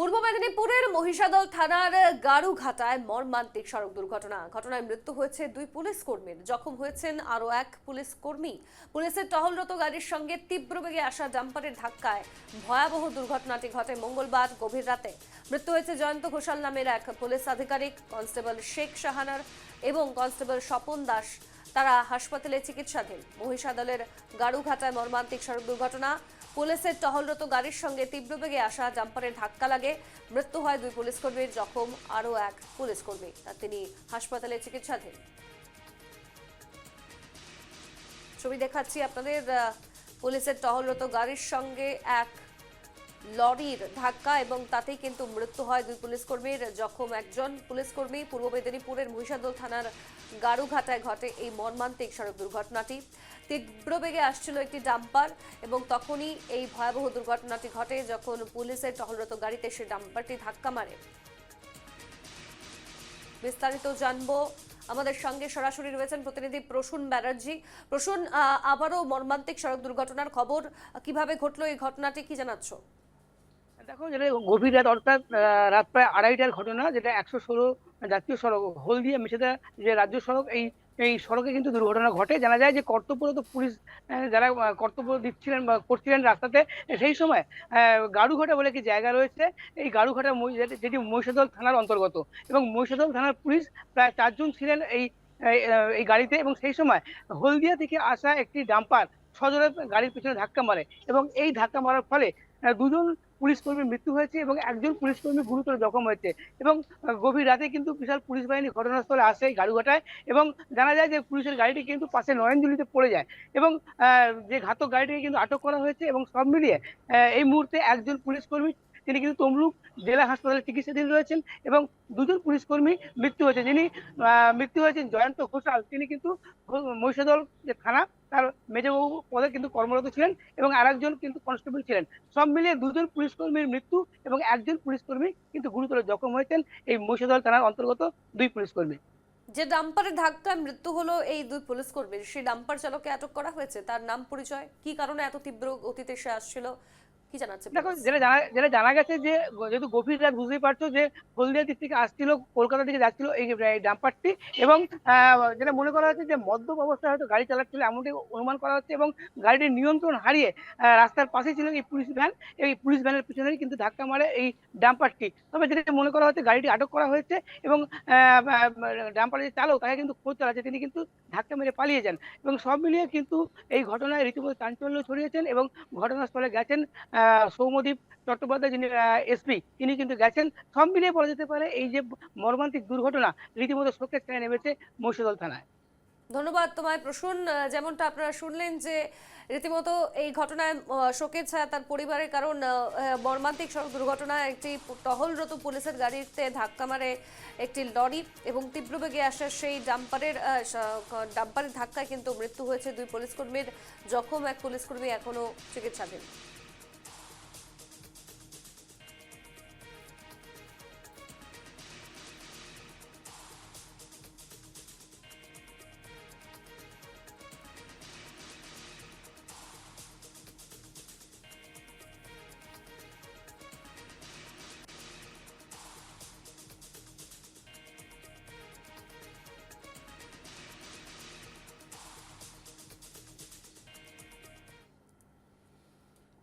পূর্ব মেদিনীপুরের মহিষাদল থানার গাড়ুঘাটায় মর্মান্তিক সড়ক দুর্ঘটনা। ঘটনায় মৃত্যু হয়েছে দুই পুলিশ কর্মীর। জখম হয়েছেন আরও এক পুলিশ কর্মী। পুলিশের টহলরত গাড়ির সঙ্গে তীব্র বেগে আসা ডাম্পারের ধাক্কায় ভয়াবহ দুর্ঘটনাটি ঘটে মঙ্গলবার গভীর রাতে। মৃত্যু হয়েছে জয়ন্ত ঘোষাল নামের এক পুলিশ আধিকারিক, কনস্টেবল শেখ শাহানার এবং কনস্টেবল স্বপন দাস। তারা হাসপাতালে চিকিৎসাধীন। মহিষাদলের গাড়ুঘাটায় মর্মান্তিক সড়ক দুর্ঘটনা। পুলিশের টহলরত গাড়ির সঙ্গে তীব্র বেগে আসা জাম্পারের ধাক্কা লাগে। মৃত্যু হয় দুই পুলিশ কর্মীর জখম, আরও এক পুলিশ কর্মী তিনি হাসপাতালে চিকিৎসাধীন। ছবি দেখাচ্ছি আপনাদের পুলিশের টহলরত গাড়ির সঙ্গে এক লরির ধাক্কা এবং তাতেই কিন্তু মৃত্যু হয় দুই পুলিশ কর্মীর জখম একজন পুলিশ কর্মী পূর্ব মেদিনীপুরের মহিষাদল থানার গাড়ুঘাটায় ঘটে এই মর্মান্তিক সড়ক দুর্ঘটনাটি। তীব্র বেগে আসছিল একটি ডাম্পার এবং তখনই এই ভয়াবহ দুর্ঘটনাটি ঘটে যখন পুলিশের টহলরত গাড়িতে সে ডাম্পারটি ধাক্কা মারে। বিস্তারিত জানব। আমাদের সঙ্গে সরাসরি রয়েছেন প্রতিনিধি প্রসূন ব্যানার্জি। প্রসূন আবারও মর্মান্তিক সড়ক দুর্ঘটনার খবর কীভাবে ঘটলো এই ঘটনাটি কি জানাচ্ছ? দেখো যেটা গভীর রাত অর্থাৎ রাত প্রায় আড়াইটার ঘটনা যেটা একশো ষোলো জাতীয় সড়ক হলদিয়া মেছেদা যে রাজ্য সড়ক এই এই সড়কে কিন্তু দুর্ঘটনা ঘটে। জানা যায় যে কর্তব্যরত পুলিশ যারা কর্তব্য দিচ্ছিলেন বা করছিলেন রাস্তাতে সেই সময় গাড়ুঘাটা বলে একটি জায়গা রয়েছে। এই গাড়ুঘাটা যেটি মহিষাদল থানার অন্তর্গত। এবং মহিষাদল থানার পুলিশ প্রায় চারজন ছিলেন এই এই, গাড়িতে এবং সেই সময় হলদিয়া থেকে আসা একটি ডাম্পার সজোরে গাড়ির পিছনে ধাক্কা মারে এবং এই ধাক্কা মারার ফলে দুজন পুলিশ কর্মীর মৃত্যু হয়েছে এবং একজন পুলিশ কর্মী গুরুতর জখম হয়েছে এবং গভীর রাতে কিন্তু বিশাল পুলিশ বাহিনী ঘটনাস্থলে আসে এই গাড়ুঘাটায় এবং জানা যায় যে পুলিশের গাড়িটি কিন্তু পাশে নয়নজুলিতে পড়ে যায় এবং যে ঘাতক গাড়িটিকে কিন্তু আটক করা হয়েছে এবং সব মিলিয়ে এই মুহূর্তে একজন পুলিশ কর্মী, তিনি কিন্তু তমলুক জেলা হাসপাতালে চিকিৎসাধীন রয়েছেন এবং দুজন পুলিশ কর্মী মৃত্যু হয়েছে। যিনি মৃত্যু হয়েছেন জয়ন্ত ঘোষাল, তিনি কিন্তু মহিষাদল যে থানা তার মেজবাবু পদে কিন্তু কর্মরত ছিলেন এবং আরেকজন কিন্তু কনস্টেবল ছিলেন। সব মিলিয়ে দুজন পুলিশ কর্মীর মৃত্যু এবং একজন পুলিশ কর্মী কিন্তু গুরুতর জখম হয়েছেন এই মহিষাদল থানার অন্তর্গত দুই পুলিশ কর্মী। যে ডাম্পারের ধাক্কায় মৃত্যু হলো এই দুই পুলিশ কর্মীর, সেই ডাম্পার চালককে আটক করা হয়েছে, তার নাম পরিচয়? কি কারণে এত তীব্র গতিতে সে আসছিল? কি জানাচ্ছে দেখো যেটা জানা যেটা জানা গেছে যে যেহেতু গভীর রাত বুঝতেই পারছ যে হলদিয়া দিক থেকে আসছিল কলকাতা থেকে যাচ্ছিল এই ডাম্পারটি এবং যেটা মনে করা হচ্ছে যে মদ্যপ অবস্থায় হয়তো গাড়ি চালাচ্ছিল এমনটি অনুমান করা হচ্ছে এবং গাড়িটির নিয়ন্ত্রণ হারিয়ে রাস্তার পাশে ছিল এই পুলিশ ভ্যান এই পুলিশ ভ্যানের পিছনেই কিন্তু ধাক্কা মারে এই ডাম্পারটি তবে যেটা মনে করা হচ্ছে গাড়িটি আটক করা হয়েছে এবং ডাম্পারের যে চালক তাকে কিন্তু খোঁজ চালাচ্ছে তিনি কিন্তু ধাক্কা মেরে পালিয়ে যান। এবং সব মিলিয়ে কিন্তু এই ঘটনায় রীতিমতো চাঞ্চল্য ছড়িয়েছেন এবং ঘটনাস্থলে গেছেন আহ, সৌম্যদীপ চট্টোপাধ্যায় যিনি এসপি তিনি কিন্তু গেছেন। সব মিলিয়ে বলা যেতে পারে এই যে মর্মান্তিক দুর্ঘটনা রীতিমতো শোকের ছায়া নেমেছে মহিষাদল থানায়। ধন্যবাদ তোমায় প্রসূন। যেমনটা আপনারা শুনলেন যে রীতিমতো এই ঘটনায় শোকের ছায়া তার পরিবারের কারণ মর্মান্তিক সড়ক দুর্ঘটনায় একটি টহলরত পুলিশের গাড়িতে ধাক্কা মারে একটি লরি এবং তীব্র বেগে আসা সেই ডাম্পারের ডাম্পারের ধাক্কায় কিন্তু মৃত্যু হয়েছে দুই পুলিশ কর্মীর জখম এক পুলিশকর্মী এখনও এখনও চিকিৎসাধীন।